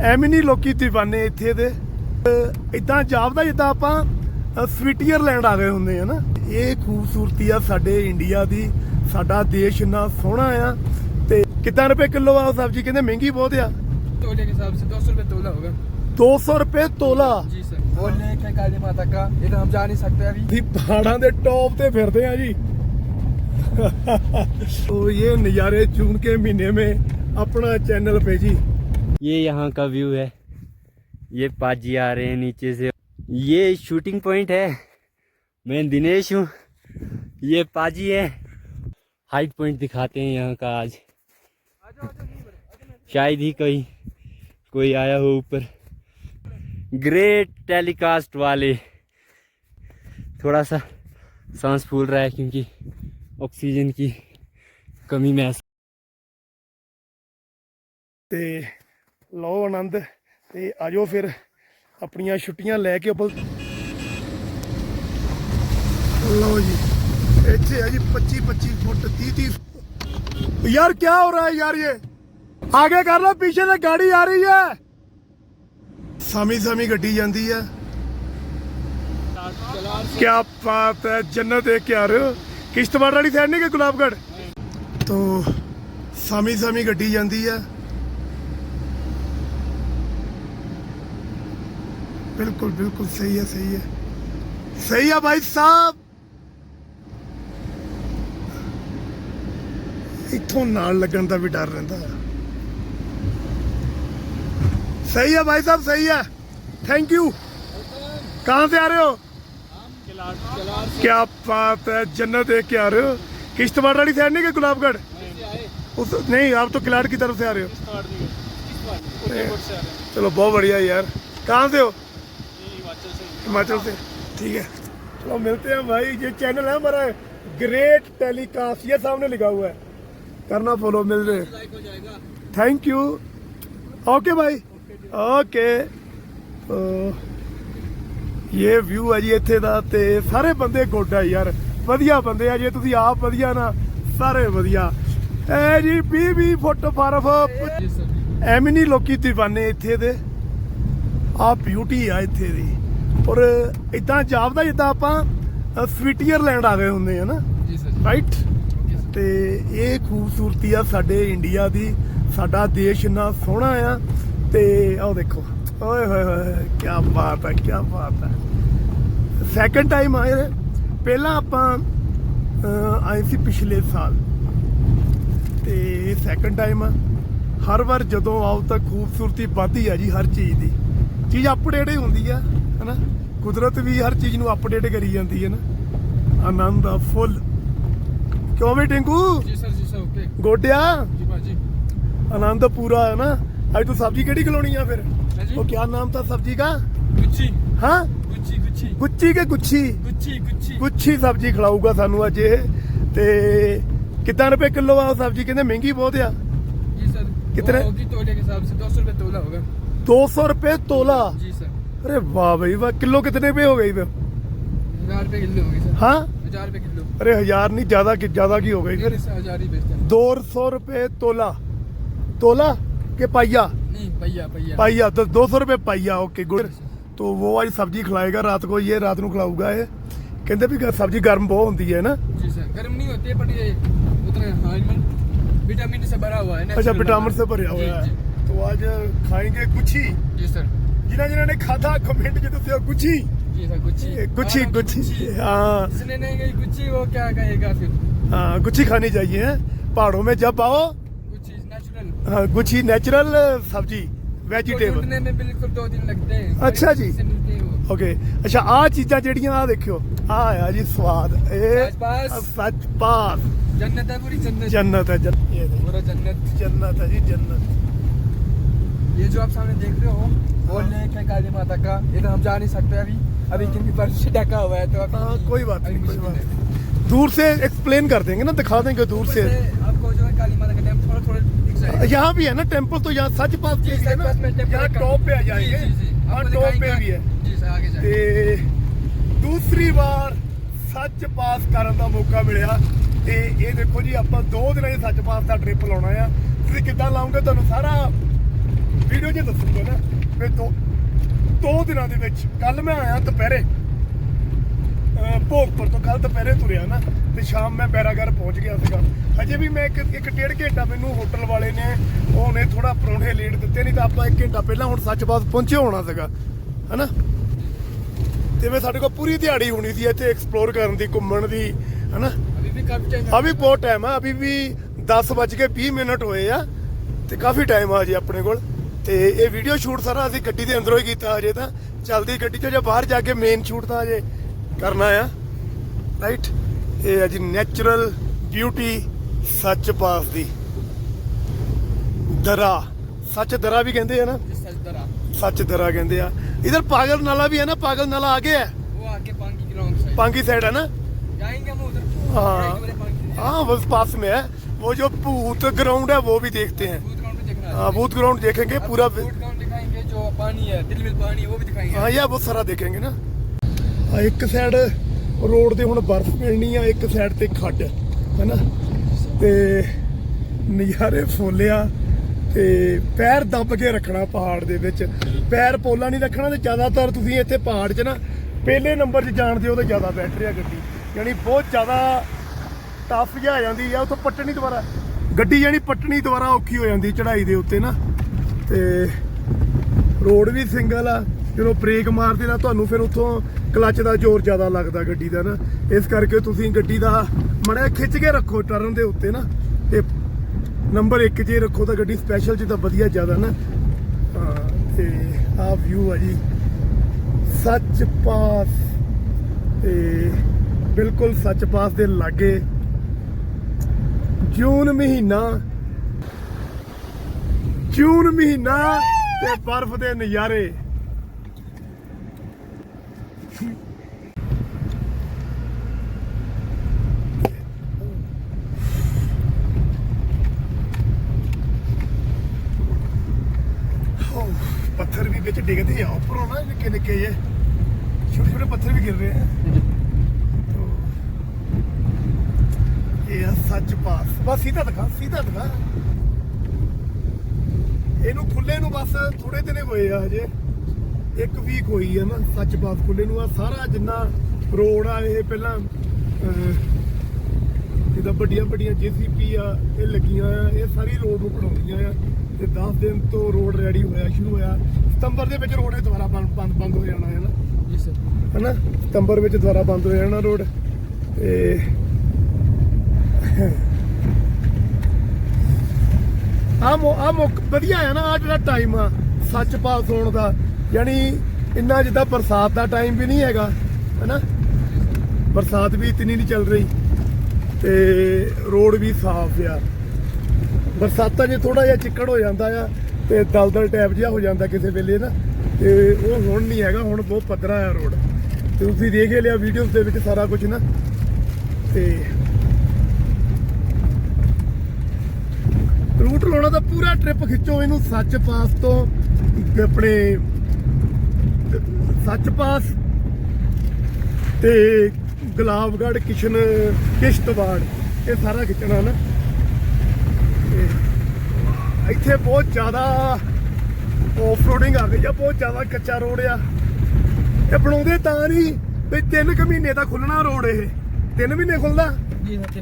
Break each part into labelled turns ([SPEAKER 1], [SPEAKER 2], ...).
[SPEAKER 1] ਐਵੇਂ ਨਹੀਂ ਲੋਕੀ دیਵਾਨੇ ਇੱਥੇ ਦੇ। ਇਦਾਂ ਜਾਪਦਾ ਜਿੱਦਾਂ ਆਪਾਂ ਸਵਿਟਜ਼ਰਲੈਂਡ ਆ ਗਏ ਹੁੰਦੇ ਆ ਨਾ। ਇਹ ਖੂਬਸੂਰਤੀ ਆ ਸਾਡੇ ਇੰਡੀਆ ਦੀ ਸਾਡਾ ਦੇਸ਼ ਇੰਨਾ ਸੋਹਣਾ ਆ। ਤੇ ਕਿੰਨਾ ਰੁਪਏ ਕਿਲੋ ਆ ਸਬਜ਼ੀ ਕਹਿੰਦੇ ਮਹਿੰਗੀ ਬਹੁਤ ਆ।
[SPEAKER 2] ਤੋਲੇ ਕੇ ਹਿਸਾਬ ਸੇ 200 रुपए तोला होगा
[SPEAKER 1] 200 ਰੁਪਏ ਤੋਲਾ।
[SPEAKER 2] जी सर वो लेके काली माता का इधर हम जा नहीं सकते
[SPEAKER 1] ਪਹਾੜਾਂ ਦੇ ਟੋਪ ਤੇ ਫਿਰਦੇ ਆ ਜੀ। ਉਹ ਇਹ ਨਜ਼ਾਰੇ ਜੂਨ ਕੇ ਮਹੀਨੇ ਮੇ ਆਪਣਾ ਚੈਨਲ ਪੇ ਜੀ।
[SPEAKER 3] ये यहाँ का व्यू है। ये पाजी आ रहे हैं नीचे से। ये शूटिंग पॉइंट है। मैं दिनेश हूँ। ये पाजी है। हाइट पॉइंट दिखाते हैं यहाँ का आज। शायद ही कोई कोई आया हो ऊपर। ग्रेट टेलीकास्ट वाले। थोड़ा सा सांस फूल रहा है क्योंकि ऑक्सीजन की कमी महसूस
[SPEAKER 1] ਲਓ ਆਨੰਦ ਤੇ ਆਜੋ ਫਿਰ ਆਪਣੀਆਂ ਛੁੱਟੀਆਂ ਲੈ ਕੇ ਆਪਾਂ ਲਓ ਜੀ ਇੱਥੇ ਹੈ ਜੀ 25 25 ਫੁੱਟ 30 30 यार क्या हो रहा है यार ये आगे कर लो पीछे से गाड़ी आ रही है ਸਾਮੀ ਸਾਮੀ ਗੱਡੀ ਜਾਂਦੀ ਹੈ ਕੀ ਬਾਤ ਹੈ ਜੰਨਤ ਦੇਖ ਕੇ ਆ ਰਹੇ ਹੋ ਕਿਸ਼ਤਵਾੜ ਵਾਲੀ ਸਾਈਡ ਨਹੀਂ ਕਿ ਗੁਲਾਬਗੜ ਤੋ ਸਾਮੀ ਸਾਮੀ ਗੱਡੀ ਜਾਂਦੀ ਹੈ बिल्कुल बिल्कुल सही है सही है सही है भाई साहब ਇੱਥੋਂ ਨਾਲ ਲੱਗਣ ਦਾ ਵੀ ਡਰ ਰਹਿੰਦਾ ਹੈ सही है भाई साहब सही है थैंक यू कहाँ से आ रहे हो क्या बात है जन्नत देख के आ रहे हो किश्तवाड़ वाली साइड नहीं कि गुलाबगढ़ उस नहीं आप तो किलाड़ की तरफ से आ रहे हो चलो बहुत बढ़िया यार कहाँ से हो ਹਿਮਾਚਲ ਤੇ। ਠੀਕ ਹੈ। चलो मिलते हैं भाई ये चैनल है हमारा ग्रेट टेलीकास्ट ये सामने लिखा हुआ है करना फॉलो मिल रहे थैंक यू ओके भाई ओके तो ये ਵਿਊ ਹੈ ਜੀ ਇੱਥੇ ਦਾ ਤੇ ਸਾਰੇ ਬੰਦੇ ਗੁੱਡ ਆ ਯਾਰ। ਵਧੀਆ ਬੰਦੇ ਆ ਜੇ ਤੁਸੀਂ ਆਪ ਵਧੀਆ ਨਾ ਸਾਰੇ ਵਧੀਆ। ਐ ਜੀ 20 20 ਫੁੱਟ ਬਰਫ। ਐਵੇਂ ਨਹੀਂ ਲੋਕੀ دیਵਾਨੇ ਇੱਥੇ ਦੇ। ਆ ਬਿਊਟੀ ਆ ਇੱਥੇ ਦੀ। ਔਰ ਇਦਾਂ ਜਾਪਦਾ ਜਿੱਦਾਂ ਆਪਾਂ ਸਵਿਟਜ਼ਰਲੈਂਡ ਆ ਗਏ ਹੁੰਦੇ ਆ ਨਾ? ਰਾਈਟ ਤੇ ਇਹ ਖੂਬਸੂਰਤੀ ਆ ਸਾਡੇ ਇੰਡੀਆ ਦੀ ਸਾਡਾ ਦੇਸ਼ ਇੰਨਾ ਸੋਹਣਾ ਆ ਤੇ ਆਹ ਦੇਖੋ ਓਏ ਹੋਏ ਹੋਏ ਕੀ ਬਾਤ ਹੈ ਕੀ ਬਾਤ ਹੈ ਸੈਕੰਡ ਟਾਈਮ ਆਏ ਪਹਿਲਾਂ ਆਪਾਂ ਆਏ ਸੀ ਪਿਛਲੇ ਸਾਲ। ਤੇ ਇਹ ਸੈਕੰਡ ਟਾਈਮ ਆ। ਹਰ ਵਾਰ ਜਦੋਂ ਆਉ ਤਾਂ ਖੂਬਸੂਰਤੀ ਵੱਧਦੀ ਆ ਜੀ ਹਰ ਚੀਜ਼ ਦੀ। ਚੀਜ਼ ਅਪਡੇਟ ਹੀ ਹੁੰਦੀ ਆ ਹਨਾ? ਕੁਦਰਤ ਵੀ ਹਰ ਚੀਜ਼ ਨੂੰ ਅਪਡੇਟ ਕਰੀ ਜਾਂਦੀ ਹੈ ਨਾ। ਆਨੰਦ ਆ ਫੁੱਲ। ਕਿਉਂ ਵੀ ਟਿੰਕੂ?
[SPEAKER 2] ਜੀ
[SPEAKER 1] ਸਰ
[SPEAKER 2] ਜੀ ਸਰ
[SPEAKER 1] ਓਕੇ ਪੂਰਾ ਹੈ ਨਾ। ਅੱਜ ਤੂੰ ਸਬਜ਼ੀ ਕਿਹੜੀ ਖਲੋਣੀ ਆ ਫਿਰ? ਉਹ ਕੀ ਨਾਮ ਤਾਂ ਸਬਜ਼ੀ ਦਾ?
[SPEAKER 2] ਗੁੱਚੀ।
[SPEAKER 1] ਹਾਂ?
[SPEAKER 2] ਗੁੱਚੀ ਗੁੱਚੀ।
[SPEAKER 1] ਗੁੱਚੀ ਕੇ ਗੁੱਚੀ
[SPEAKER 2] ਗੁੱਚੀ ਗੁੱਚੀ।
[SPEAKER 1] ਗੁੱਚੀ ਸਬਜ਼ੀ ਖਿਲਾਊਗਾ ਸਾਨੂੰ ਅੱਜ ਇਹ। ਤੇ ਕਿੰਨਾ ਰੁਪਏ ਕਿਲੋ ਆ ਉਹ ਸਬਜ਼ੀ? ਕਹਿੰਦੇ ਮਹਿੰਗੀ ਬਹੁਤ ਆ। ਜੀ
[SPEAKER 2] ਸਰ ਕਿਤਨੇ? ਹੋਗੀ ਤੋਲੇ ਕੇ ਹਿਸਾਬ ਸੇ 200 ਰੁਪਏ ਤੋਲਾ ਹੋਗਾ।
[SPEAKER 1] 200 ਰੁਪਏ ਤੋਲਾ?
[SPEAKER 2] ਜੀ ਸਰ।
[SPEAKER 1] अरे वाह भाई वाह किलो कितने पे हो गई फिर
[SPEAKER 2] हजार रुपये किलो होगी सर
[SPEAKER 1] हाँ
[SPEAKER 2] हजार रुपये किलो
[SPEAKER 1] अरे हजार नहीं ज्यादा की ज्यादा की हो गई
[SPEAKER 2] नहीं
[SPEAKER 1] फिर
[SPEAKER 2] नहीं, सर हजार ही बेचते हैं
[SPEAKER 1] दो सौ रुपए तोला तोला के पाइया
[SPEAKER 2] नहीं भैया भैया
[SPEAKER 1] पाइया तो दो सौ रुपये पाइया ओके गुड तो वो आज सब्जी खिलाएगा रात को ये रात को खिलाऊगा ये कहते भी ग- सब्जी गर्म बहुत होती है ना
[SPEAKER 2] जी सर गर्म नहीं होती है बट ये उतना हाँ विटामिन से भरा हुआ है
[SPEAKER 1] अच्छा
[SPEAKER 2] natural
[SPEAKER 1] विटामिन से
[SPEAKER 2] वाला।
[SPEAKER 1] भरा हुआ
[SPEAKER 2] जी,
[SPEAKER 1] है
[SPEAKER 2] जी,
[SPEAKER 1] तो आज खाएंगे गुच्छी
[SPEAKER 2] जी सर
[SPEAKER 1] जिन्हें जिन्होंने ने खाधा कमेंट जो दस्यो गुच्छी
[SPEAKER 2] जी सर गुच्ची
[SPEAKER 1] ये गुच्छी
[SPEAKER 2] आराम से
[SPEAKER 1] गुच्छी हाँ
[SPEAKER 2] जिसने नहीं गई गुच्ची वो क्या कहेगा फिर
[SPEAKER 1] हाँ गुच्छी खानी चाहिए हैं पहाड़ों में जब आओ
[SPEAKER 2] गुच्ची नेचुरल
[SPEAKER 1] हाँ, गुच्छी नेचुरल सब्जी वेजिटेबल
[SPEAKER 2] ढूंढने में बिल्कुल दो दिन लगते हैं
[SPEAKER 1] अच्छा जी।
[SPEAKER 2] से मिलते हैं वो
[SPEAKER 1] ਓਕੇ ਅੱਛਾ ਆ ਚੀਜ਼ਾਂ ਜਿਹੜੀਆਂ ਆ ਦੇਖਿਓ ਆ ਆ ਜੀ ਸਵਾਦ ਇਹ
[SPEAKER 2] ਸੱਚ ਪਾਸ।
[SPEAKER 1] ਸੱਚ ਪਾਸ
[SPEAKER 2] जन्नत है पूरी जन्नत
[SPEAKER 1] ਜੰਨਤ ਹੈ ਜੰਨਤ ਇਹ ਦੇਖੋ,
[SPEAKER 2] पूरा जन्नत
[SPEAKER 1] ਜੰਨਤ ਹੈ ਜੀ ਜੰਨਤ
[SPEAKER 2] ये जो आप सामने देख रहे हो वो लेक है काली माता का इधर हम जा नहीं सकते अभी अभी क्योंकि बर्फ से ढका हुआ है तो अभी
[SPEAKER 1] हाँ कोई बात
[SPEAKER 2] अभी
[SPEAKER 1] नहीं कोई
[SPEAKER 2] मुश्किल
[SPEAKER 1] बात
[SPEAKER 2] है।
[SPEAKER 1] नहीं। दूर से एक्सप्लेन कर देंगे ना दिखा देंगे दूर
[SPEAKER 2] ऊपर
[SPEAKER 1] से
[SPEAKER 2] आपको जो है काली माता का डैम थोड़ा थोड़ा दिख जाएगा
[SPEAKER 1] यहाँ भी है ना टेम्पल तो यहाँ सच पास
[SPEAKER 2] जी
[SPEAKER 1] भी है
[SPEAKER 2] सर
[SPEAKER 1] ना
[SPEAKER 2] बस में टेम्पल
[SPEAKER 1] यहाँ
[SPEAKER 2] का-
[SPEAKER 1] टॉप पे आ
[SPEAKER 2] जी,
[SPEAKER 1] जाएंगे
[SPEAKER 2] जी, जी।
[SPEAKER 1] हाँ
[SPEAKER 2] आपको
[SPEAKER 1] टॉप पे
[SPEAKER 2] दिखाएंगे।
[SPEAKER 1] भी है
[SPEAKER 2] जी सर आगे जाएंगे
[SPEAKER 1] ਤੇ ਦੂਸਰੀ ਵਾਰ ਸੱਚ ਪਾਸ ਕਰਨ ਦਾ ਮੌਕਾ ਮਿਲਿਆ ਤੇ ਇਹ ਦੇਖੋ ਜੀ ਆਪਾਂ ਦੋ ਦਿਨਾਂ ਦੇ ਸੱਚ ਪਾਸ ਦਾ ਟ੍ਰਿਪ ਲਾਉਣਾ ਆ ਤੁਸੀਂ ਕਿੱਦਾਂ ਲਾਉਂਗੇ ਤੁਹਾਨੂੰ ਸਾਰਾ ਵੀਡੀਓ ਜੇ ਦੱਸੂਗਾ ਨਾ ਫਿਰ ਦੋ ਦੋ ਦਿਨਾਂ ਦੇ ਵਿੱਚ ਕੱਲ ਮੈਂ ਆਇਆ ਦੁਪਹਿਰੇ ਭੋਗਪੁਰ ਤੋਂ ਕੱਲ ਦੁਪਹਿਰੇ ਤੁਰਿਆ ਨਾ ਤੇ ਸ਼ਾਮ ਮੈਂ ਬੈਰਾਗਰ ਪਹੁੰਚ ਗਿਆ ਸੀਗਾ। ਅਜੇ ਵੀ ਮੈਂ ਇੱਕ ਇੱਕ ਡੇਢ ਘੰਟਾ ਮੈਨੂੰ ਹੋਟਲ ਵਾਲੇ ਨੇ ਉਹਨੇ ਥੋੜਾ ਪਰੌਂਠੇ ਲੇਟ ਦਿੱਤੇ ਨਹੀਂ ਤਾਂ ਆਪਾਂ ਇੱਕ ਘੰਟਾ ਪਹਿਲਾਂ ਹੁਣ ਸੱਚ ਸੱਚਬਾਤ ਪਹੁੰਚੇ ਹੋਣਾ ਸੀਗਾ ਹਨਾ? ਤੇ ਮੈਂ ਸਾਡੇ ਕੋਲ ਪੂਰੀ ਦਿਹਾੜੀ ਹੋਣੀ ਸੀ ਇੱਥੇ ਐਕਸਪਲੋਰ ਕਰਨ ਦੀ ਘੁੰਮਣ ਦੀ ਹਨਾ? ਅਭੀ ਬਹੁਤ ਟਾਈਮ ਆ ਅਭੀ ਵੀ 10 ਵਜ ਕੇ 20 ਮਿੰਟ ਹੋਏ ਆ ਤੇ ਕਾਫੀ ਟਾਈਮ ਆ ਜੀ ਆਪਣੇ ਕੋਲ। ਤੇ ਇਹ ਵੀਡੀਓ ਸ਼ੂਟ ਸਾਰਾ ਅਸੀਂ ਗੱਡੀ ਦੇ ਅੰਦਰੋਂ ਹੀ ਕੀਤਾ ਅਜੇ ਤਾਂ ਚਲਦੀ ਗੱਡੀ ਚੋਂ ਜੇ ਬਾਹਰ ਜਾ ਕੇ ਮੇਨ ਸ਼ੂਟ ਤਾਂ ਅਜੇ ਕਰਨਾ ਆ ਰਾਈਟ ਇਹ ਹੈ ਜੀ ਨੈਚੁਰਲ ਬਿਊਟੀ ਸੱਚ ਪਾਸ ਦੀ ਦਰਾ ਸੱਚ ਦਰਾ ਵੀ ਕਹਿੰਦੇ ਆ ਨਾ
[SPEAKER 2] सजदरा
[SPEAKER 1] ਸੱਚ ਦਰਾ ਕਹਿੰਦੇ ਆ ਇਧਰ ਪਾਗਲ ਨਾਲਾ ਵੀ ਹੈ ਨਾ ਪਾਗਲ ਨਾਲਾ ਆ ਗਿਆ
[SPEAKER 2] वो आगे Pangi ground side
[SPEAKER 1] Pangi side है ना
[SPEAKER 2] जाएंगे हम उधर
[SPEAKER 1] हाँ।
[SPEAKER 2] राइट वाले पांगी
[SPEAKER 1] हाँ बस पास में है वो जो भूत ग्राउंड है वो भी देखते हैं
[SPEAKER 2] फूड ग्राउंड पे देखना है।
[SPEAKER 1] हाँ भूत ग्राउंड देखेंगे पूरा
[SPEAKER 2] फूड ग्राउंड दिखाएंगे जो पानी है दिल में पानी है वो भी दिखाएंगे
[SPEAKER 1] ਹਾਂ ਯਾ ਬਹੁਤ ਸਾਰਾ ਦੇਖਾਂਗੇ ਨਾ ਆ ਇੱਕ ਸਾਈਡ ਰੋਡ ਤੇ ਹੁਣ ਬਰਫ਼ ਪੈਣੀ ਆ ਇੱਕ ਸਾਈਡ ਤੇ ਖੱਡ ਹੈਨਾ ਤੇ ਨਜ਼ਾਰੇ ਫੋਲਿਆ ਤੇ ਪੈਰ ਦੱਬ ਕੇ ਰੱਖਣਾ ਪਹਾੜ ਦੇ ਵਿੱਚ ਪੈਰ ਪੋਲਾ ਨਹੀਂ ਰੱਖਣਾ ਤੇ ਜ਼ਿਆਦਾਤਰ ਤੁਸੀਂ ਇੱਥੇ ਪਹਾੜ 'ਚ ਨਾ ਪਹਿਲੇ ਨੰਬਰ 'ਚ ਜਾਣਦੇ ਹੋ ਤੇ ਜ਼ਿਆਦਾ ਬੈਟਰੀ ਆ ਗੱਡੀ ਯਾਨੀ ਬਹੁਤ ਜ਼ਿਆਦਾ ਟਫ ਜਿਹਾ ਆ ਜਾਂਦੀ ਆ ਉਥੋਂ ਪੱਟਣੀ ਦੁਬਾਰਾ ਗੱਡੀ ਯਾਨੀ ਪੱਟਣੀ ਦੁਆਰਾ ਔਖੀ ਹੋ ਜਾਂਦੀ ਚੜਾਈ ਦੇ ਉੱਤੇ ਨਾ। ਤੇ ਰੋਡ ਵੀ ਸਿੰਗਲ ਆ, ਜਦੋਂ ਬ੍ਰੇਕ ਮਾਰਦੇ ਨਾ ਤੁਹਾਨੂੰ ਫਿਰ ਉੱਥੋਂ ਕਲੱਚ ਦਾ ਜ਼ੋਰ ਜ਼ਿਆਦਾ ਲੱਗਦਾ ਗੱਡੀ ਦਾ ਨਾ। ਇਸ ਕਰਕੇ ਤੁਸੀਂ ਗੱਡੀ ਦਾ ਮੜਿਆ ਖਿੱਚ ਕੇ ਰੱਖੋ ਟਰਨ ਦੇ ਉੱਤੇ ਨਾ। ਤੇ ਨੰਬਰ 1 ਜੇ ਰੱਖੋ ਤਾਂ ਗੱਡੀ ਸਪੈਸ਼ਲ ਚ ਤਾਂ ਵਧੀਆ ਜ਼ਿਆਦਾ ਨਾ। ਹਾਂ, ਤੇ ਆ ਵਿਊ ਆ ਜੀ। ਸੱਚ ਪਾਸ। ਤੇ ਬਿਲਕੁਲ ਸੱਚ ਪਾਸ ਦੇ ਲਾਗੇ ਜੂਨ ਮਹੀਨਾ। ਜੂਨ ਮਹੀਨਾ ਤੇ ਬਰਫ਼ ਦੇ ਨਜ਼ਾਰੇ। ਪੱਥਰ ਵੀ ਵਿੱਚ ਡਿੱਗਦੇ ਆ। ਉੱਪਰੋਂ ਨਾ ਨਿੱਕੇ ਨਿੱਕੇ ਜੇ ਛੋਟੇ ਛੋਟੇ ਪੱਥਰ ਵੀ ਗਿਰ ਰਹੇ ਆ ਤੋ, ਇਹ ਆ ਸੱਚ ਪਾਸ। ਬਸ ਸਿੱਧਾ ਦਿਖਾ ਸਿੱਧਾ ਦਿਖਾ। ਇਹਨੂੰ ਖੁੱਲੇ ਨੂੰ ਬਸ ਥੋੜੇ ਦਿਨੇ ਹੋਏ ਆ ਹਜੇ। ਇੱਕ ਵੀਕ ਹੋਈ ਆ ਨਾ ਸੱਚ ਪਾਸ ਖੁੱਲੇ ਨੂੰ। ਆ ਸਾਰਾ ਜਿੰਨਾ ਰੋਡ ਆ ਇਹ ਪਹਿਲਾਂ ਜਿੱਦਾਂ ਵੱਡੀਆਂ ਵੱਡੀਆਂ ਜੀਸੀਪੀ ਆ ਇਹ ਲੱਗੀਆਂ ਆ ਇਹ ਸਾਰੀ ਰੋਡ ਨੂੰ ਬਣਾਉਂਦੀਆਂ ਆ। ਤੇ 10 ਦਿਨ ਤੋਂ ਰੋਡ ਰੈਡੀ ਹੋਇਆ ਸ਼ੁਰੂ ਹੋਇਆ। ਸਤੰਬਰ ਦੇ ਵਿੱਚ ਰੋਡ ਇਹ ਦੁਬਾਰਾ ਬੰਦ ਬੰਦ ਹੋ ਜਾਣਾ ਹੈ ਨਾ।
[SPEAKER 2] ਜੀ ਸਰ
[SPEAKER 1] ਹਨਾ? ਸਤੰਬਰ ਵਿੱਚ ਦੁਬਾਰਾ ਬੰਦ ਹੋ ਜਾਣਾ ਰੋਡ ਤੇ ਆ ਮੋ ਆ ਮੁੱਕ ਵਧੀਆ ਆ ਨਾ ਆ ਜਿਹੜਾ ਟਾਈਮ ਆ, ਸੱਚ ਪਾਸ ਹੋਣ ਦਾ। ਯਾਨੀ ਇੰਨਾ ਜਿੱਦਾਂ ਬਰਸਾਤ ਦਾ ਟਾਈਮ ਵੀ ਨਹੀਂ ਹੈਗਾ, ਹਨਾ? ਬਰਸਾਤ ਵੀ ਇਤਨੀ ਨਹੀਂ ਚੱਲ ਰਹੀ ਤੇ ਰੋਡ ਵੀ ਸਾਫ਼ ਆ। ਬਰਸਾਤਾਂ 'ਚ ਥੋੜਾ ਜਿਹਾ ਚਿੱਕੜ ਹੋ ਜਾਂਦਾ ਆ ਤੇ ਦਲਦਲ ਟੈਪ ਜਿਹਾ ਹੋ ਜਾਂਦਾ ਕਿਸੇ ਵੇਲੇ ਨਾ, ਤੇ ਉਹ ਹੁਣ ਨਹੀਂ ਹੈਗਾ, ਹੁਣ ਬਹੁਤ ਪੱਧਰਾ ਆ ਰੋਡ ਤੇ ਤੁਸੀਂ ਦੇਖ ਲਿਆ ਵੀਡੀਓਜ਼ ਦੇ ਵਿੱਚ ਸਾਰਾ ਕੁਝ ਨਾ। ਤੇ ਰੂਟ ਲਾਉਣਾ ਤਾਂ ਪੂਰਾ ਟ੍ਰਿਪ ਖਿੱਚੋ ਇਹਨੂੰ ਸੱਚ ਪਾਸ ਤੋਂ ਆਪਣੇ ਸੱਚ ਪਾਸ ਤੇ ਗੁਲਾਬਗੜ ਕਿਸ਼ਨ ਕਿਸ਼ਤਵਾੜ ਇਹ ਸਾਰਾ ਖਿੱਚਣਾ ਨਾ। ਇੱਥੇ ਬਹੁਤ ਜ਼ਿਆਦਾ ਆਫ ਰੋਡਿੰਗ ਆ ਗਈ ਆ ਬਹੁਤ ਜ਼ਿਆਦਾ ਕੱਚਾ ਰੋਡ ਆ। ਇਹ ਬਣਾਉਂਦੇ ਤਾਂ ਨਹੀਂ ਵੀ 3 ਕੁ ਮਹੀਨੇ ਦਾ ਖੁੱਲਣਾ ਰੋਡ ਇਹ। 3 ਮਹੀਨੇ ਖੁੱਲਦਾ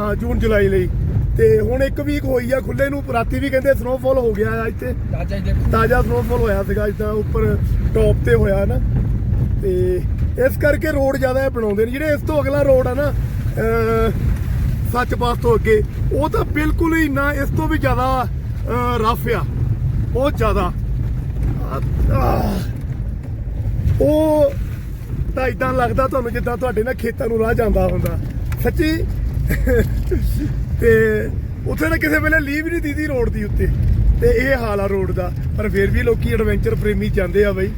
[SPEAKER 1] ਹਾਂ ਜੂਨ ਜੁਲਾਈ ਲਈ। ਤੇ ਹੁਣ ਇੱਕ ਵੀਕ ਹੋਈ ਆ ਖੁੱਲੇ ਨੂੰ ਰਾਤੀ ਵੀ ਕਹਿੰਦੇ ਸਨੋਫਾਲ ਹੋ ਗਿਆ ਆ ਇੱਥੇ। ਤਾਜ਼ਾ ਸਨੋਫਾਲ ਹੋਇਆ ਸੀਗਾ ਜਿੱਦਾਂ ਉੱਪਰ ਟੌਪ ਤੇ ਹੋਇਆ ਨਾ। ਤੇ ਇਸ ਕਰਕੇ ਰੋਡ ਜ਼ਿਆਦਾ ਬਣਾਉਂਦੇ ਨੇ। ਜਿਹੜੇ ਇਸ ਤੋਂ ਅਗਲਾ ਰੋਡ ਆ ਨਾ ਸੱਚ ਪਾਸ ਤੋਂ ਅੱਗੇ ਉਹ ਤਾਂ ਬਿਲਕੁਲ ਹੀ ਨਾ ਇਸ ਤੋਂ ਵੀ ਜ਼ਿਆਦਾ ਰਫ ਆ। ਬਹੁਤ ਜ਼ਿਆਦਾ। ਉਹ ਤਾਂ ਇਦਾਂ ਲੱਗਦਾ ਤੁਹਾਨੂੰ ਜਿੱਦਾਂ ਤੁਹਾਡੇ ਨਾਲ ਖੇਤਾਂ ਨੂੰ ਰਾਹ ਜਾਂਦਾ ਹੁੰਦਾ। ਸੱਚੀ? ਤੇ ਉੱਥੇ ਤਾਂ ਕਿਸੇ ਵੇਲੇ ਲੀਵ ਨਹੀਂ ਦੀਦੀ ਰੋਡ ਦੀ ਉੱਤੇ ਤੇ ਇਹ ਹਾਲ ਆ ਰੋਡ ਦਾ ਪਰ ਫਿਰ ਵੀ ਲੋਕੀ ਐਡਵੈਂਚਰ ਪ੍ਰੇਮੀ ਜਾਂਦੇ ਆ ਬਈ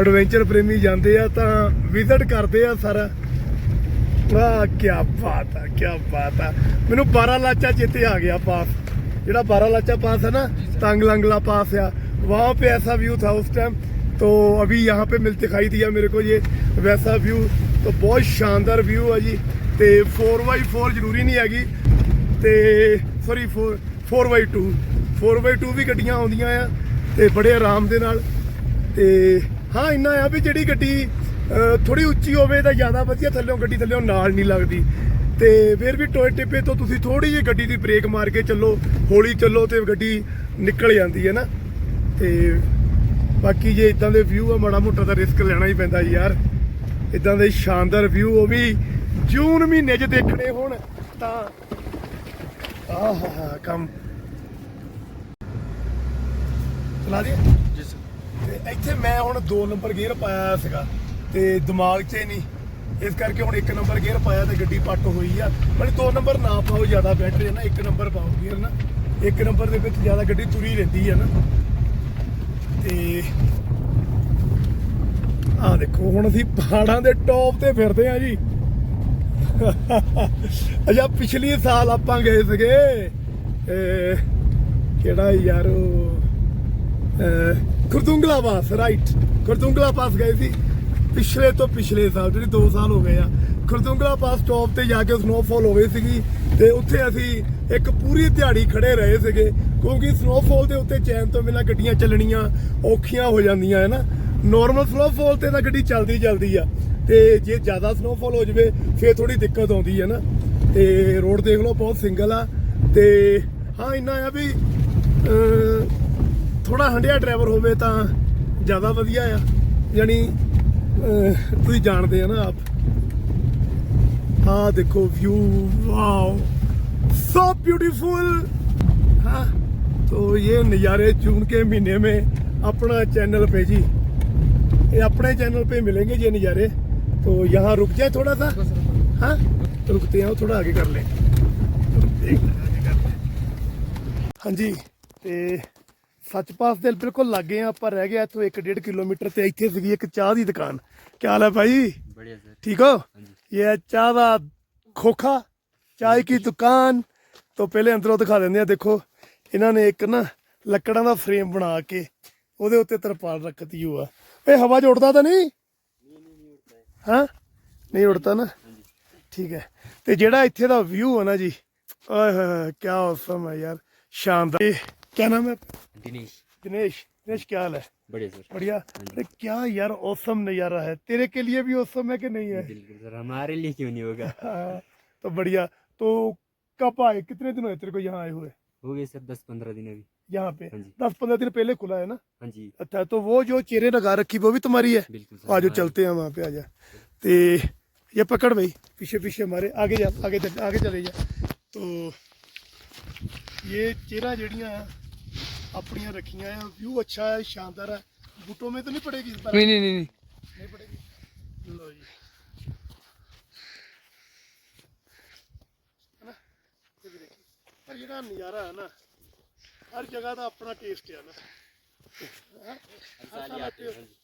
[SPEAKER 1] ਐਡਵੈਂਚਰ ਪ੍ਰੇਮੀ ਜਾਂਦੇ ਆ ਤਾਂ ਵਿਜ਼ਿਟ ਕਰਦੇ ਆ ਸਾਰਾ ਵਾਹ ਕੀ ਬਾਤ ਆ ਕੀ ਬਾਤ ਆ ਮੈਨੂੰ 12 ਲਾਚਾ ਚੇਤੇ ਆ ਗਿਆ ਪਾਸ ਜਿਹੜਾ 12 लाचा पास है ना तांगलंगला पास है वहाँ पे ऐसा व्यू था उस टाइम तो अभी यहाँ पे मिल दिखाई दिया मेरे को ये वैसा व्यू तो बहुत शानदार व्यू है जी ਤੇ 4x4 ਜ਼ਰੂਰੀ ਨਹੀਂ ਹੈਗੀ ਤੇ ਸੌਰੀ 4 4x2 4x2 ਵੀ ਗੱਡੀਆਂ ਆਉਂਦੀਆਂ ਆ ਤੇ ਬੜੇ ਆਰਾਮ ਦੇ ਨਾਲ। ਤੇ ਹਾਂ, ਇੰਨਾ ਆ ਵੀ ਜਿਹੜੀ ਗੱਡੀ ਥੋੜੀ ਉੱਚੀ ਹੋਵੇ ਤਾਂ ਜ਼ਿਆਦਾ ਵਧੀਆ ਥੱਲੇੋਂ ਗੱਡੀ ਥੱਲੇੋਂ ਨਾਲ ਨਹੀਂ ਲੱਗਦੀ। ਤੇ ਫਿਰ ਵੀ ਟੋਏ ਟਿੱਪੇ ਤੋਂ ਤੁਸੀਂ ਥੋੜੀ ਜਿਹੀ ਗੱਡੀ ਦੀ ਬ੍ਰੇਕ ਮਾਰ ਕੇ ਚੱਲੋ, ਹੌਲੀ ਚੱਲੋ ਤੇ ਗੱਡੀ ਨਿਕਲ ਜਾਂਦੀ ਹੈ ਨਾ। ਤੇ ਬਾਕੀ ਜੇ ਇਦਾਂ ਦੇ ਵਿਊ ਆ, ਮਾੜਾ ਮੋਟਾ ਤਾਂ ਰਿਸਕ ਲੈਣਾ ਹੀ ਪੈਂਦਾ ਯਾਰ। ਇਦਾਂ ਦੇ ਸ਼ਾਨਦਾਰ ਵਿਊ ਉਹ ਵੀ ਜੂਨ ਮਹੀਨੇ 'ਚ ਦੇਖਣੇ ਹੋਣ, ਤਾਂ ਆਹਾ ਕੰਮ। ਚਲਾ ਦੇ
[SPEAKER 2] जिस
[SPEAKER 1] ਤੇ ਇੱਥੇ ਮੈਂ ਹੁਣ 2 ਨੰਬਰ ਗੇਅਰ ਪਾਇਆ ਸੀਗਾ ਤੇ ਦਿਮਾਗ 'ਚ ਨਹੀਂ। ਇਸ ਕਰਕੇ ਹੁਣ 1 ਨੰਬਰ ਗੇਅਰ ਪਾਇਆ ਤੇ ਗੱਡੀ ਪੱਟ ਹੋਈ ਆ। ਪਰ 2 ਨੰਬਰ ਨਾ ਪਾਓ ਜ਼ਿਆਦਾ ਬੈਟਰ ਹੈ ਨਾ। 1 ਨੰਬਰ ਪਾਓ ਗੇਅਰ ਨਾ। 1 ਨੰਬਰ ਦੇ ਵਿੱਚ ਜ਼ਿਆਦਾ ਗੱਡੀ ਤੁਰੀ ਰਹਿੰਦੀ ਹੈ ਨਾ। ਤੇ ਆ ਦੇਖੋ ਹੁਣ ਅਸੀਂ ਪਹਾੜਾਂ ਦੇ ਟੌਪ ਤੇ ਫਿਰਦੇ ਆ ਜੀ। ਅਜਾ ਪਿਛਲੇ ਸਾਲ ਆਪਾਂ ਗਏ ਸੀਗੇ ਕਿਹੜਾ ਯਾਰ ਉਹ, ਅਹ ਪਾਸ ਰਾਈਟ ਖੁਰਦੁੰਗਲਾ ਪਾਸ ਗਏ ਸੀ। ਪਿਛਲੇ ਤੋਂ ਪਿਛਲੇ ਸਾਲ, ਜਿਹੜੀ 2 ਸਾਲ ਹੋ ਗਏ ਆ ਖਰਦੁੰਗਲਾ ਪਾਸ ਟੌਪ ਤੇ ਜਾ ਕੇ ਸਨੋਫਾਲ ਹੋ ਗਈ ਸੀਗੀ ਤੇ ਉੱਥੇ ਅਸੀਂ ਇੱਕ ਪੂਰੀ ਦਿਹਾੜੀ ਖੜੇ ਰਹੇ ਸੀਗੇ, ਕਿਉਂਕਿ ਸਨੋਫਾਲ ਦੇ ਉੱਤੇ ਚੈਨ ਤੋਂ ਬਿਨਾਂ ਗੱਡੀਆਂ ਚੱਲਣੀਆਂ ਔਖੀਆਂ ਹੋ ਜਾਂਦੀਆਂ, ਹੈ ਨਾ? ਨਾਰਮਲ ਸਨੋਫਾਲ ਤੇ ਤਾਂ ਗੱਡੀ ਚੱਲਦੀ ਚੱਲਦੀ ਆ। ਤੇ ਜੇ ਜ਼ਿਆਦਾ ਸਨੋਫਾਲ ਹੋ ਜਵੇ ਫੇਰ ਥੋੜੀ ਦਿੱਕਤ ਆਉਂਦੀ ਹੈ ਨਾ ਤੇ ਰੋਡ ਦੇਖ ਲਓ ਬਹੁਤ ਸਿੰਗਲ ਆ ਤੇ ਹਾਂ ਇੰਨਾ ਆ ਵੀ ਅਹ, ਥੋੜਾ ਹੰਡਿਆ ਡਰਾਈਵਰ ਹੋਵੇ ਤਾਂ ਜ਼ਿਆਦਾ ਵਧੀਆ ਆ ਯਾਨੀ ਅਹ, ਤੁਸੀਂ ਜਾਣਦੇ ਆ ਨਾ ਆਪ ਆ ਦੇਖੋ ਵਿਊ ਵਾਓ सो ब्यूटीफुल हाँ तो ये नज़ारे जून के महीने में अपना चैनल पे जी ये अपने चैनल पे मिलेंगे ये नज़ारे तो यहाँ रुक जाए थोड़ा सा। हाँ? तो रुकते हैं थोड़ा आगे कर लें। ਹਾਂਜੀ ਤੇ ਸੱਚਪਾਸ ਦੇ ਬਿਲਕੁਲ ਲੱਗੇ ਆ ਆਪਾਂ ਰਹਿ ਗਿਆ ਇੱਥੋਂ 1.5 ਕਿਲੋਮੀਟਰ ਤੇ ਇੱਥੇ ਸੀਗੀ ਇੱਕ ਚਾਹ ਦੀ ਦੁਕਾਨ ਕੀ ਹਾਲ ਹੈ ਭਾਈ ਬੜੀਆ ਸਰ
[SPEAKER 3] ਠੀਕ
[SPEAKER 1] ਹੋ ਇਹ ਚਾਹ ਦਾ ਖੋਖਾ ਚਾਹ ਦੀ ਦੁਕਾਨ ਤੋਂ ਪਹਿਲੇ ਅੰਦਰੋਂ ਦਿਖਾ ਦਿੰਦੇ ਆ ਦੇਖੋ ਇਹਨਾਂ ਨੇ ਇੱਕ ਨਾ ਲੱਕੜਾਂ ਦਾ ਫਰੇਮ ਬਣਾ ਕੇ ਉਹਦੇ ਉੱਤੇ ਤਰਪਾਲ ਰੱਖਤੀ ਹੋਆ ਇਹ ਹਵਾ ਜੋੜਦਾ ਤਾਂ ਨਹੀਂ ਹਾਂ ਨਹੀਂ ਉੱਡਦਾ ਨਾ ਠੀਕ ਹੈ ਤੇ ਜਿਹੜਾ ਇੱਥੇ ਦਾ ਵਿਊ ਹੈ ਨਾ ਜੀ ਓਏ ਹੋਏ ਹੋਏ ਕੀ ਔਸਮ ਹੈ ਯਾਰ ਸ਼ਾਨਦਾਰ ਇਹ ਕੀ ਨਾਮ ਹੈ
[SPEAKER 3] दिनेश
[SPEAKER 1] दिनेश दिनेश क्या हाल है
[SPEAKER 3] बढ़िया सर
[SPEAKER 1] बढ़िया अरे क्या यार औसम नज़ारा है तेरे के लिए भी औसम है कि नहीं है
[SPEAKER 3] बिल्कुल सर हमारे लिए क्यों नहीं होगा
[SPEAKER 1] हाँ, तो बढ़िया तो कब आए कितने दिन हुए तेरे को यहाँ आए हुए
[SPEAKER 3] हो गए सर दस पंद्रह दिन अभी
[SPEAKER 1] यहाँ पे
[SPEAKER 3] हाँ जी।
[SPEAKER 1] दस पंद्रह दिन पहले खुला है ना
[SPEAKER 3] हाँ जी
[SPEAKER 1] अच्छा तो वो जो चेरे लगा रखी वो भी तुम्हारी है
[SPEAKER 3] बिल्कुल सर
[SPEAKER 1] आज
[SPEAKER 3] हाँ जी।
[SPEAKER 1] चलते हैं वहाँ पे आ जा ते ये पकड़ भाई पीछे पीछे हमारे आगे जा आगे चल आगे चले जा तो ये चेरा जड़ियाँ अपनिया रखियां हैं व्यू अच्छा है शानदार है बूटों में तो नहीं पड़ेगी इस बार?
[SPEAKER 2] नहीं नहीं नहीं नहीं।
[SPEAKER 1] नहीं पड़ेगी लो जी है ना ये भी देखिए पर ये ना नज़ारा है ना ਹਰ ਜਗ੍ਹਾ ਦਾ ਆਪਣਾ ਟੇਸਟ ਹੈ ਨਾ ਹੈਂ?
[SPEAKER 3] हर साल ही आते हैं हाँ जी।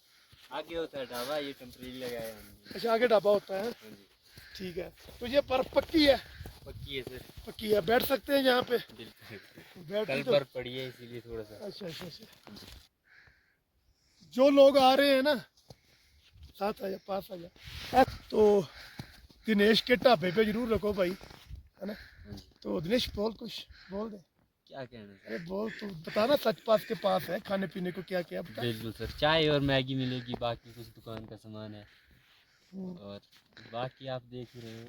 [SPEAKER 3] आगे होता है ढाबा ये टेम्परेरी लगाया है हमने
[SPEAKER 1] अच्छा आगे ढाबा होता है
[SPEAKER 3] हाँ जी
[SPEAKER 1] ठीक है तो ये पर पक्की है
[SPEAKER 3] पक्की है सर
[SPEAKER 1] पक्की है बैठ सकते हैं यहाँ पे
[SPEAKER 3] बिल्कुल
[SPEAKER 1] बैठ
[SPEAKER 3] कल
[SPEAKER 1] तो
[SPEAKER 3] पर पड़ी है इसीलिए थोड़ा सा
[SPEAKER 1] अच्छा अच्छा अच्छा जो लोग आ रहे हैं ना साथ आ जा पास आ जा तो दिनेश के ढाबे पे जरूर रखो भाई है ना
[SPEAKER 3] हाँ जी
[SPEAKER 1] तो दिनेश बोल कुछ बोल दे
[SPEAKER 3] क्या कहना सर
[SPEAKER 1] अरे बोल तू बता ना सच पास के पास है खाने पीने को क्या क्या बता
[SPEAKER 3] बिल्कुल सर चाय और मैगी मिलेगी बाकी कुछ दुकान का सामान है
[SPEAKER 1] हम्म,
[SPEAKER 3] और बाकी आप देख ही रहे हो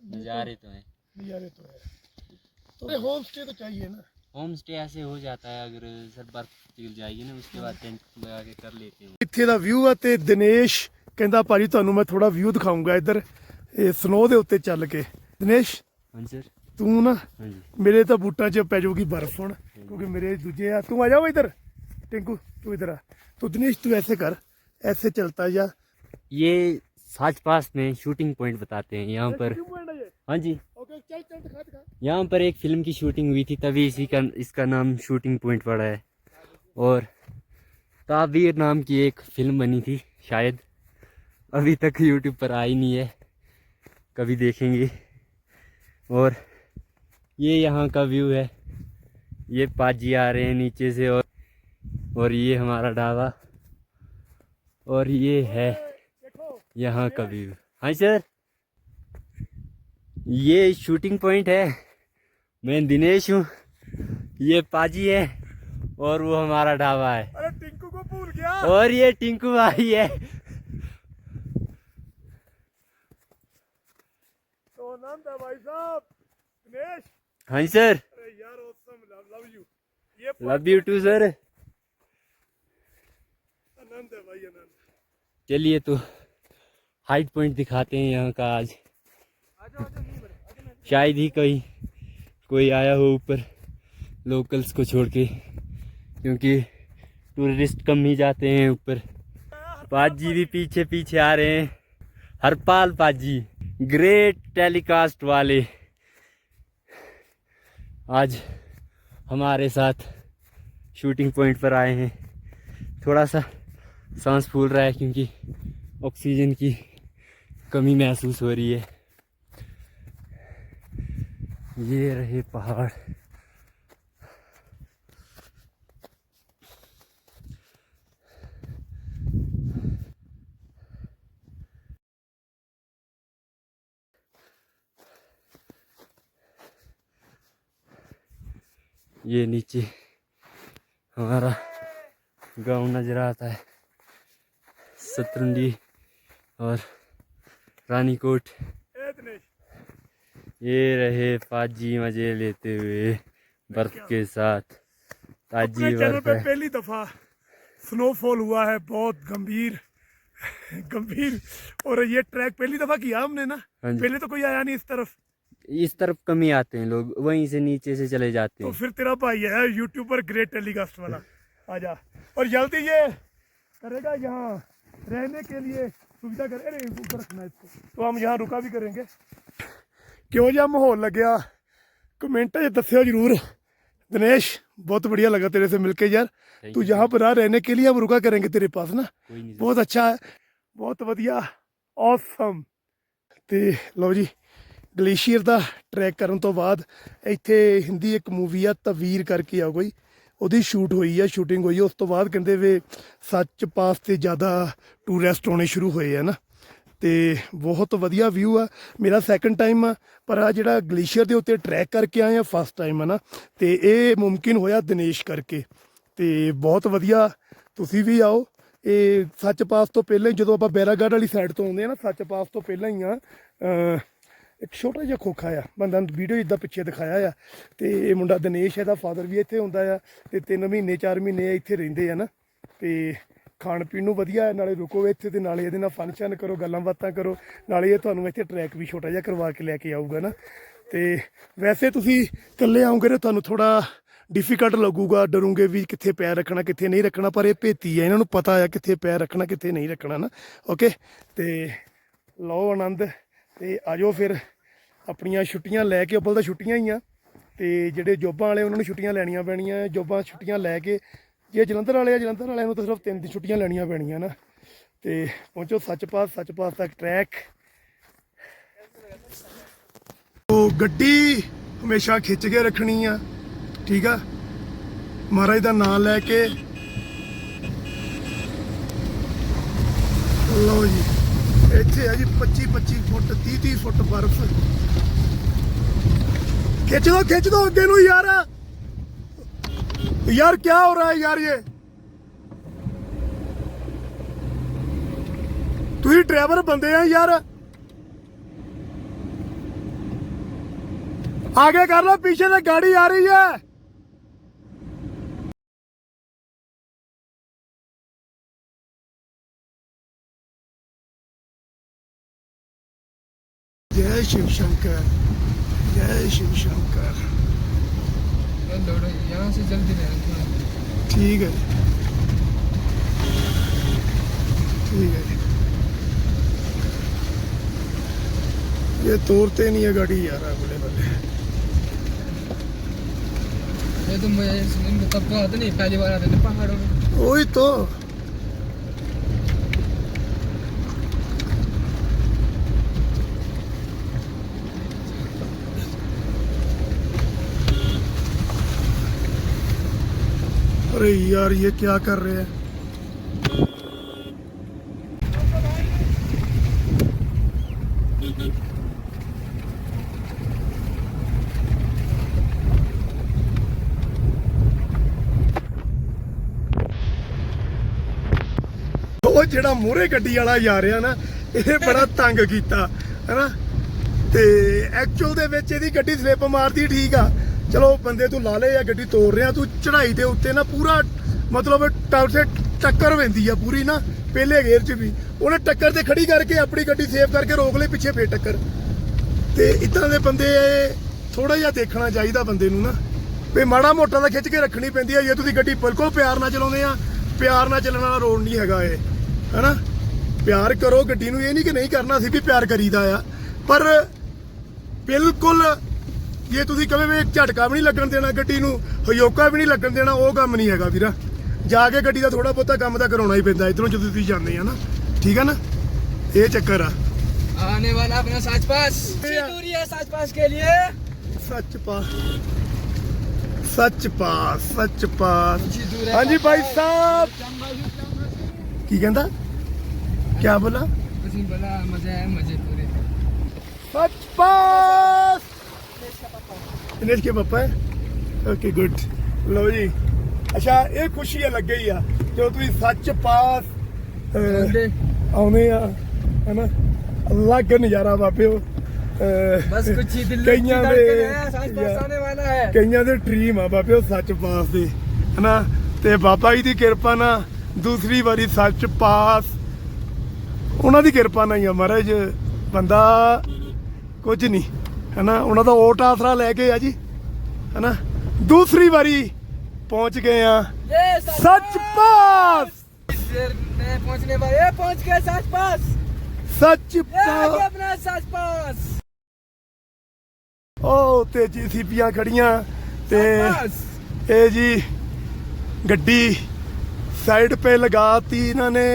[SPEAKER 3] नज़ारे तो हैं
[SPEAKER 1] नज़ारे तो है तो होम स्टे तो चाहिए ना
[SPEAKER 3] होम स्टे ऐसे हो जाता है अगर सर बर्फ पिघल जाएगी ना उसके बाद टेंट लगा के कर लेते हैं
[SPEAKER 1] ਇੱਥੇ ਦਾ ਵਿਊ ਆ ਤੇ ਦਿਨੇਸ਼ ਕਹਿੰਦਾ ਭਾਜੀ ਤੁਹਾਨੂੰ ਮੈਂ ਥੋੜਾ ਵਿਊ ਦਿਖਾਉਂਗਾ ਇੱਧਰ ਇਹ ਸਨੋ ਦੇ ਉੱਤੇ ਚੱਲ ਕੇ ਦਿਨੇਸ਼
[SPEAKER 3] हाँ जी सर
[SPEAKER 1] ਤੂੰ ਨਾ
[SPEAKER 3] हाँ जी
[SPEAKER 1] ਮੇਰੇ ਤਾਂ ਬੂਟਾਂ 'ਚ ਪੈ ਜਾਊਗੀ ਬਰਫ਼ ਹੁਣ ਕਿਉਂਕਿ ਮੇਰੇ ਦੂਜੇ ਆ ਤੂੰ ਆ ਜਾ ਇੱਧਰ टिंकू तू इधर आ तो दिनेश तू ऐसे कर ऐसे चलता जा
[SPEAKER 3] ये साच पास में शूटिंग पॉइंट बताते हैं यहाँ पर हाँ जी
[SPEAKER 1] ओके चल चल दिखा दिखा
[SPEAKER 3] यहाँ पर एक फिल्म की शूटिंग हुई थी तभी इसी का इसका नाम शूटिंग पॉइंट पड़ा है और ताबीर नाम की एक फिल्म बनी थी शायद अभी तक यूट्यूब पर आई नहीं है कभी देखेंगे और ये यहाँ का व्यू है। ये पाजी आ रहे हैं नीचे से और और ये हमारा ढाबा। और ये है यहाँ का व्यू। हाँ सर। ये शूटिंग पॉइंट है। मैं दिनेश हूँ। ये पाजी है और वो हमारा ढाबा है।
[SPEAKER 1] अरे टिंकू को भूल गया।
[SPEAKER 3] और ये टिंकू भाई है।
[SPEAKER 1] तो भाई साहब दिनेश।
[SPEAKER 3] हाँ जी
[SPEAKER 1] sir. Love you
[SPEAKER 3] too
[SPEAKER 1] sir है
[SPEAKER 3] चलिए तो हाइट पॉइंट दिखाते हैं यहाँ का आज। शायद ही कहीं कोई आया हो ऊपर लोकल्स को छोड़ के क्योंकि टूरिस्ट कम ही जाते हैं ऊपर। पाजी भी पीछे पीछे आ रहे हैं। हरपाल पाजी ग्रेट टेलीकास्ट वाले। आज हमारे साथ शूटिंग पॉइंट पर आए हैं। थोड़ा सा सांस फूल रहा है क्योंकि ऑक्सीजन की कमी महसूस हो रही है। ये रहे पहाड़। ये नीचे हमारा गाँव नज़र आता है। सतरंडी और रानीकोट। ये रहे पाजी मज़े लेते हुए बर्फ़ के साथ। ताजी बर्फ़
[SPEAKER 1] पे पहली दफ़ा स्नोफॉल हुआ है बहुत गंभीर गंभीर। और ये ट्रैक पहली दफ़ा किया हमने ना।
[SPEAKER 3] हाँ
[SPEAKER 1] पहले तो कोई आया नहीं इस तरफ़।
[SPEAKER 3] इस तरफ़ कमी आते हैं लोग वहीं से नीचे से चले जाते
[SPEAKER 1] तो
[SPEAKER 3] हैं।
[SPEAKER 1] तो फिर तेरा भाई है यूट्यूब पर ग्रेट टेलीकास्ट वाला। आजा। और जल्दी ये करेगा यहाँ रहने के लिए सुविधा करें अरे ऊपर रखना इसको। तो हम यहाँ रुका भी करेंगे। क्यों जहाँ माहौल लग गया। कमेंट दस्यो ज़रूर। दिनेश बहुत बढ़िया लगा तेरे से मिलके यार। तू यहाँ पर आ रहने के लिए हम रुका करेंगे तेरे पास ना। बहुत अच्छा है। बहुत बढ़िया। ऑसम ते लो जी। ਗਲੇਸ਼ੀਅਰ ਦਾ ਟਰੈਕ ਕਰਨ ਤੋਂ ਬਾਅਦ ਇੱਥੇ ਹਿੰਦੀ ਇੱਕ ਮੂਵੀ ਆ, ਤਵੀਰ ਕਰਕੇ ਆ ਕੋਈ। ਉਹਦੀ ਸ਼ੂਟ ਹੋਈ ਆ ਸ਼ੂਟਿੰਗ ਹੋਈ ਉਸ ਤੋਂ ਬਾਅਦ ਕਹਿੰਦੇ ਵੇ ਸੱਚ ਪਾਸ ਤੇ ਜ਼ਿਆਦਾ ਟੂਰਿਸਟ ਆਉਣੇ ਸ਼ੁਰੂ ਹੋਏ ਆ ਨਾ। ਤੇ ਬਹੁਤ ਵਧੀਆ ਵਿਊ ਆ। ਮੇਰਾ ਸੈਕੰਡ ਟਾਈਮ ਆ, ਪਰ ਆ ਜਿਹੜਾ ਗਲੇਸ਼ੀਅਰ ਦੇ ਉੱਤੇ ਟਰੈਕ ਕਰਕੇ ਆਏ ਆ ਫਸਟ ਟਾਈਮ ਆ ਨਾ, ਤੇ ਇਹ ਮੁਮਕਿਨ ਹੋਇਆ ਦਿਨੇਸ਼ ਕਰਕੇ। ਤੇ ਬਹੁਤ ਵਧੀਆ, ਤੁਸੀਂ ਵੀ ਆਓ। ਇਹ ਸੱਚ ਪਾਸ ਤੋਂ ਪਹਿਲਾਂ ਜਦੋਂ ਆਪਾਂ ਬੈਰਾਗੜ ਵਾਲੀ ਸਾਈਡ ਤੋਂ ਆਉਂਦੇ ਆ ਨਾ, ਸੱਚ ਪਾਸ ਤੋਂ ਪਹਿਲਾਂ ਹੀ ਆ ਇੱਕ ਛੋਟਾ ਜਿਹਾ ਖੋਖਾ ਆ। ਬੰਦਾ ਵੀਡੀਓ ਇਦਾਂ ਪਿੱਛੇ ਦਿਖਾਇਆ ਆ ਤੇ ਇਹ ਮੁੰਡਾ ਦਿਨੇਸ਼ ਇਹਦਾ ਫਾਦਰ ਵੀ ਇੱਥੇ ਹੁੰਦਾ ਆ ਤੇ 3 ਮਹੀਨੇ 4 ਮਹੀਨੇ ਇੱਥੇ ਰਹਿੰਦੇ ਆ ਨਾ। ਤੇ ਖਾਣ ਪੀਣ ਨੂੰ ਵਧੀਆ, ਨਾਲੇ ਰੁਕੋ ਇੱਥੇ ਤੇ ਨਾਲੇ ਇਹਦੇ ਨਾਲ ਫੰਕਸ਼ਨ ਕਰੋ, ਗੱਲਾਂ ਬਾਤਾਂ ਕਰੋ, ਨਾਲੇ ਇਹ ਤੁਹਾਨੂੰ ਇੱਥੇ ਟਰੈਕ ਵੀ ਛੋਟਾ ਜਿਹਾ ਕਰਵਾ ਕੇ ਲੈ ਕੇ ਆਊਗਾ ਨਾ। ਤੇ ਵੈਸੇ ਤੁਸੀਂ ਇਕੱਲੇ ਆਉਂਗੇ ਤਾਂ ਤੁਹਾਨੂੰ ਥੋੜਾ ਡਿਫਿਕਲਟ ਲੱਗੂਗਾ, ਡਰੋਗੇ ਵੀ ਕਿੱਥੇ ਪੈਰ ਰੱਖਣਾ, ਕਿੱਥੇ ਨਹੀਂ ਰੱਖਣਾ, ਪਰ ਇਹ ਭੇਤੀ ਹੈ ਇਹਨਾਂ ਨੂੰ ਪਤਾ ਆ ਕਿੱਥੇ ਪੈਰ ਰੱਖਣਾ, ਕਿੱਥੇ ਨਹੀਂ ਰੱਖਣਾ ਨਾ। ਓਕੇ ਤੇ ਲਓ ਆਨੰਦ। ਤੇ ਆਜੋ ਫਿਰ ਆਪਣੀਆਂ ਛੁੱਟੀਆਂ ਲੈ ਕੇ ਅੱਬਲ ਤਾਂ ਛੁੱਟੀਆਂ ਹੀ ਆ, ਤੇ ਜਿਹੜੇ ਜੋਬਾਂ ਵਾਲੇ ਉਹਨਾਂ ਨੂੰ ਛੁੱਟੀਆਂ ਲੈਣੀਆਂ ਪੈਣੀਆਂ, ਜੋਬਾਂ ਛੁੱਟੀਆਂ ਲੈ ਕੇ, ਜੇ ਜਲੰਧਰ ਵਾਲੇ ਆ, ਜਲੰਧਰ ਵਾਲਿਆਂ ਨੂੰ ਤਾਂ ਸਿਰਫ ਤਿੰਨ ਦਿਨ ਛੁੱਟੀਆਂ ਲੈਣੀਆਂ ਪੈਣੀਆਂ ਨਾ, ਤੇ ਪਹੁੰਚੋ ਸੱਚਪਾਸ ਸੱਚਪਾਸ ਤੱਕ ਟਰੈਕ ਉਹ ਗੱਡੀ ਹਮੇਸ਼ਾ ਖਿੱਚ ਕੇ ਰੱਖਣੀ ਆ, ਠੀਕ ਆ? ਮਹਾਰਾਜ ਦਾ ਨਾਮ ਲੈ ਕੇ। ਲਓ ਜੀ। ਇੱਥੇ ਆ ਜੀ 25 25 ਫੁੱਟ 30 30 ਫੁੱਟ ਬਰਫ਼। ਖਿੱਚ ਦੋ ਖਿੱਚ ਦੋ ਅੱਗੇ ਨੂੰ ਯਾਰ। ਯਾਰ ਕੀ ਹੋ ਰਿਹਾ ਹੈ ਯਾਰ ਇਹ? ਤੁਸੀਂ ਡਰਾਈਵਰ ਬੰਦੇ ਆ ਯਾਰ। ਆਗੇ ਕਰ ਲੋ ਪਿੱਛੇ ਤੇ ਗਾੜੀ ਆ ਰਹੀ ਹੈ। जय शिव शंकर जय शिव शंकर
[SPEAKER 2] दौड़ो यहाँ से जल्दी नहीं
[SPEAKER 1] ठीक है ठीक है ये तोड़ते नहीं है गाड़ी यार बल्ले बल्ले
[SPEAKER 2] ये तो मुझे इनको तब तो आते नहीं पहली बार आते थे पहाड़ों में
[SPEAKER 1] वही तो अरे यार ये क्या कर रहे हैं ਉਹ ਜਿਹੜਾ ਮੋਰੇ ਗੱਡੀ ਵਾਲਾ ਜਾ ਰਿਹਾ ਨਾ, ਇਹ ਬੜਾ ਤੰਗ ਕੀਤਾ, ਹੈਨਾ? ਤੇ ਐਕਚੁਅਲ ਦੇ ਵਿੱਚ ਇਹਦੀ ਗੱਡੀ ਸਲਿਪ ਮਾਰਦੀ ਠੀਕ ਆ। ਚਲੋ ਬੰਦੇ ਤੂੰ ਲਾ ਲਏ ਜਾਂ ਗੱਡੀ ਤੋੜ ਰਿਹਾ, ਤੂੰ ਚੜਾਈ ਦੇ ਉੱਤੇ ਨਾ ਪੂਰਾ ਮਤਲਬ ਟਾਪ ਸੇ ਟੱਕਰ ਪੈਂਦੀ ਆ ਪੂਰੀ ਨਾ, ਪਹਿਲੇ ਗੇਅਰ 'ਚ ਵੀ। ਉਹਨੇ ਟੱਕਰ ਤੇ ਖੜੀ ਕਰਕੇ ਆਪਣੀ ਗੱਡੀ ਸੇਵ ਕਰਕੇ ਰੋਕ ਲਈ, ਪਿੱਛੇ ਫੇਰ ਟੱਕਰ। ਤੇ ਇਦਾਂ ਦੇ ਬੰਦੇ ਥੋੜਾ ਜਿਹਾ ਦੇਖਣਾ ਚਾਹੀਦਾ ਬੰਦੇ ਨੂੰ ਨਾ। ਵੀ ਮਾੜਾ ਮੋਟਾ ਤਾਂ ਖਿੱਚ ਕੇ ਰੱਖਣੀ ਪੈਂਦੀ ਆ, ਜੇ ਤੁਸੀਂ ਗੱਡੀ ਬਿਲਕੁਲ ਪਿਆਰ ਨਾਲ ਚਲਾਉਂਦੇ ਆ, ਪਿਆਰ ਨਾਲ ਚੱਲਣ ਵਾਲਾ ਰੋਡ ਨਹੀਂ ਹੈਗਾ ਇਹ, ਹੈਨਾ? ਪਿਆਰ ਕਰੋ, ਗੱਡੀ ਨੂੰ ਇਹ ਨਹੀਂ ਕਿ ਨਹੀਂ ਕਰਨਾ ਸੀ ਵੀ ਪਿਆਰ ਕਰੀਦਾ ਆ। ਪਰ ਬਿਲਕੁਲ ਜੇ ਤੁਸੀਂ ਕਹੇ ਵੀ ਝਟਕਾ ਵੀ ਨਹੀਂ ਲੱਗਣ ਦੇਣਾ ਗੱਡੀ ਨੂੰ ਹਯੋਕਾ ਵੀ ਨਹੀਂ ਲੱਗਣ ਦੇਣਾ ਉਹ ਕੰਮ ਨਹੀਂ ਹੈਗਾ ਵੀਰਾ ਜਾ ਕੇ ਗੱਡੀ ਦਾ ਥੋੜਾ ਬਹੁਤਾ ਕੰਮ ਤਾਂ ਕਰਾਉਣਾ ਹੀ ਪੈਂਦਾ ਇਧਰੋਂ ਜਦੋਂ ਤੁਸੀਂ ਜਾਂਦੇ ਆ ਨਾ ਠੀਕ ਆ ਨਾ ਇਹ ਚੱਕਰ ਆ
[SPEAKER 2] आने वाला अपना साच पास
[SPEAKER 1] भैया।
[SPEAKER 2] दूरी है साच पास के लिए
[SPEAKER 1] ਸੱਚ ਪਾ ਸੱਚ ਪਾ ਸੱਚ ਪਾ
[SPEAKER 2] जी दूर है
[SPEAKER 1] ਹਾਂਜੀ ਭਾਈ ਸਾਹਿਬ ਕੀ ਕਹਿੰਦਾ ਕੀ ਬੋਲਾ
[SPEAKER 2] कुछ नहीं बोला मजे है मजे पूरे
[SPEAKER 1] ਸੱਚ ਪਾਸ ਦਿਨੇਸ਼ ਕੇ ਪਾਪਾ ਓਕੇ ਗੁੱਡ ਲਓ ਜੀ ਅੱਛਾ ਇਹ ਖੁਸ਼ੀ ਆ ਲੱਗੇ ਹੀ ਆ ਜੋ ਤੁਸੀਂ ਸੱਚ ਪਾਸ ਆਉਨੇ ਆ ਹਨਾ ਅਲੱਗ ਨਜ਼ਾਰਾ
[SPEAKER 2] ਵਾਪਿਓ ਬਸ ਕੁਛ ਹੀ ਦਿਲ
[SPEAKER 1] ਕਈਆਂ ਦੇ
[SPEAKER 2] ਸੱਚ
[SPEAKER 1] ਪਾਸ
[SPEAKER 2] ਆਉਣੇ ਵਾਲਾ ਹੈ
[SPEAKER 1] ਕਈਆਂ ਦੇ ਡ੍ਰੀਮ ਆ ਬਾਪਿਓ ਸੱਚ ਪਾਸ ਦੇ ਹਨਾ ਤੇ ਬਾਬਾ ਜੀ ਦੀ ਕਿਰਪਾ ਨਾਲ ਦੂਸਰੀ ਵਾਰੀ ਸੱਚ ਪਾਸ ਉਹਨਾਂ ਦੀ ਕਿਰਪਾ ਨਾਲ ਹੀ ਆ ਮਹਾਰਾਜ ਬੰਦਾ ਕੁਝ ਨਹੀਂ ਹਨਾ ਉਹਨਾਂ ਦਾ ਓਟ ਆਸਰਾ ਲੈ ਕੇ ਆ ਜੀ ਹਨਾ ਦੂਸਰੀ ਵਾਰੀ ਪਹੁੰਚ ਗਏ ਆ
[SPEAKER 2] ये
[SPEAKER 1] ਸੱਚ ਪਾਸ
[SPEAKER 2] देर में पहुंचने वाले ये पहुंच गए साच पास
[SPEAKER 1] ਸੱਚ
[SPEAKER 2] ये आ गया
[SPEAKER 1] ਪਾਸ
[SPEAKER 2] अपना साच पास
[SPEAKER 1] ਉਹ ਤੇ ਜੀਸੀਪੀਆਂ ਖੜੀਆਂ ਤੇ
[SPEAKER 2] पास
[SPEAKER 1] ਇਹ ਜੀ ਗੱਡੀ ਸਾਈਡ 'ਤੇ ਲਗਾਤੀ ਇਹਨਾਂ ਨੇ